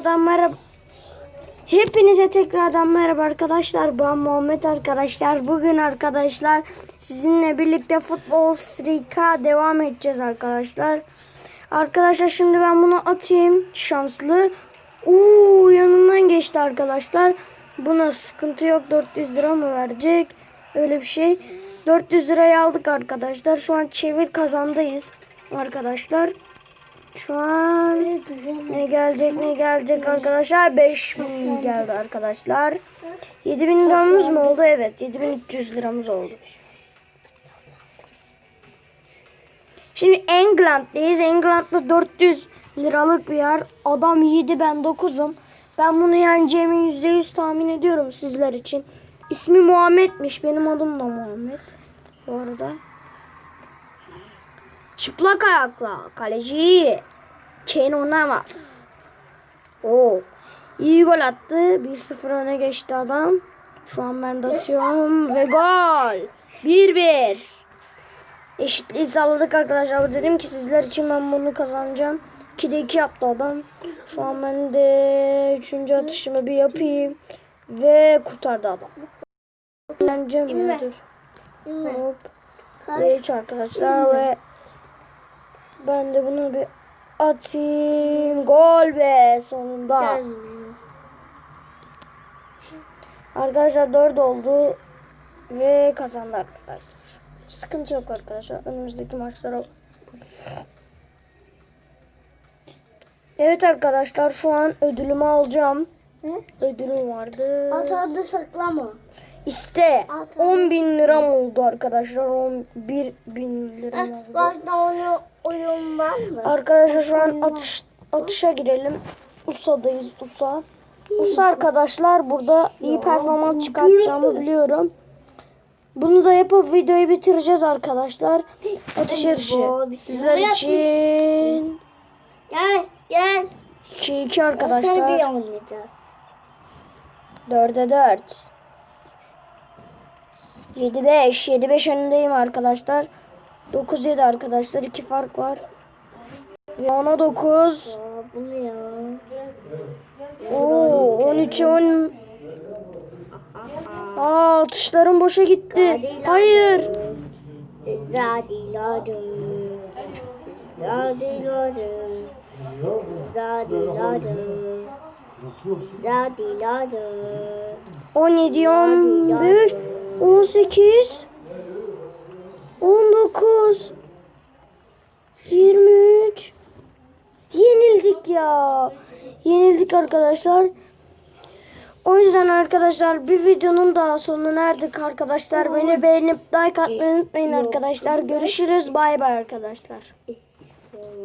Tekrardan merhaba. Hepinize tekrardan merhaba arkadaşlar. Ben Muhammed arkadaşlar. Bugün arkadaşlar sizinle birlikte futbol Srika devam edeceğiz arkadaşlar. Arkadaşlar şimdi ben bunu atayım. Şanslı. Uuu yanından geçti arkadaşlar. Buna sıkıntı yok. 400 lira mı verecek? Öyle bir şey. 400 lirayı aldık arkadaşlar. Şu an çevir kazandayız arkadaşlar. Şu an ne gelecek ne gelecek arkadaşlar? 5000 geldi arkadaşlar. 7000 liramız mı oldu? Evet 7300 liramız oldu. Şimdi England'dayız. England'da 400 liralık bir yer. Adam 7 ben 9'um. Ben bunu yeneceğimi %100 tahmin ediyorum sizler için. İsmi Muhammed'miş. Benim adım da Muhammed. Bu arada. Çıplak ayakla kaleci Kane Navas. Oo. İyi gol attı. 1-0 öne geçti adam. Şu an ben de atıyorum ve gol. 1-1. Eşitliği sağladık arkadaşlar. Dedim ki sizler için ben bunu kazanacağım. 2'de 2 yaptı adam. Şu an ben de 3. atışımı bir yapayım. Ve kurtardı adam. Yeneceğim ya dur. Hop. Ve 3 arkadaşlar ve ben de bunu bir atayım. Gol be sonunda. Arkadaşlar 4 oldu ve kazandı arkadaşlar. Sıkıntı yok arkadaşlar. Önümüzdeki maçlara Evet arkadaşlar şu an ödülümü alacağım. Ödülüm vardı. Atardı saklama. İşte 10 bin liram oldu arkadaşlar. 11 bin liram oldu. Başta onu oyun var mı? Arkadaşlar şu an atış, atışa girelim. USA'dayız USA. USA arkadaşlar burada iyi performans çıkartacağımı biliyorum. Bunu da yapıp videoyu bitireceğiz arkadaşlar. Atış yarışı. Sizler için Gel gel. 2-2 Sen bir arkadaşlar. oynayacağız. 4'e 4. 7-5. 7-5 önündeyim arkadaşlar. 9-7 arkadaşlar. 2 fark var. Ve 10'a 9. Aa, bu ne ya? Oo 13'e 10. Aa atışlarım boşa gitti. Hayır. Zadiladım. 17, 15, 18, 19, 23. Yenildik ya. Yenildik arkadaşlar. O yüzden arkadaşlar bir videonun daha sonuna erdik arkadaşlar. Beni beğenip like atmayı unutmayın arkadaşlar. Görüşürüz. Bay bay arkadaşlar.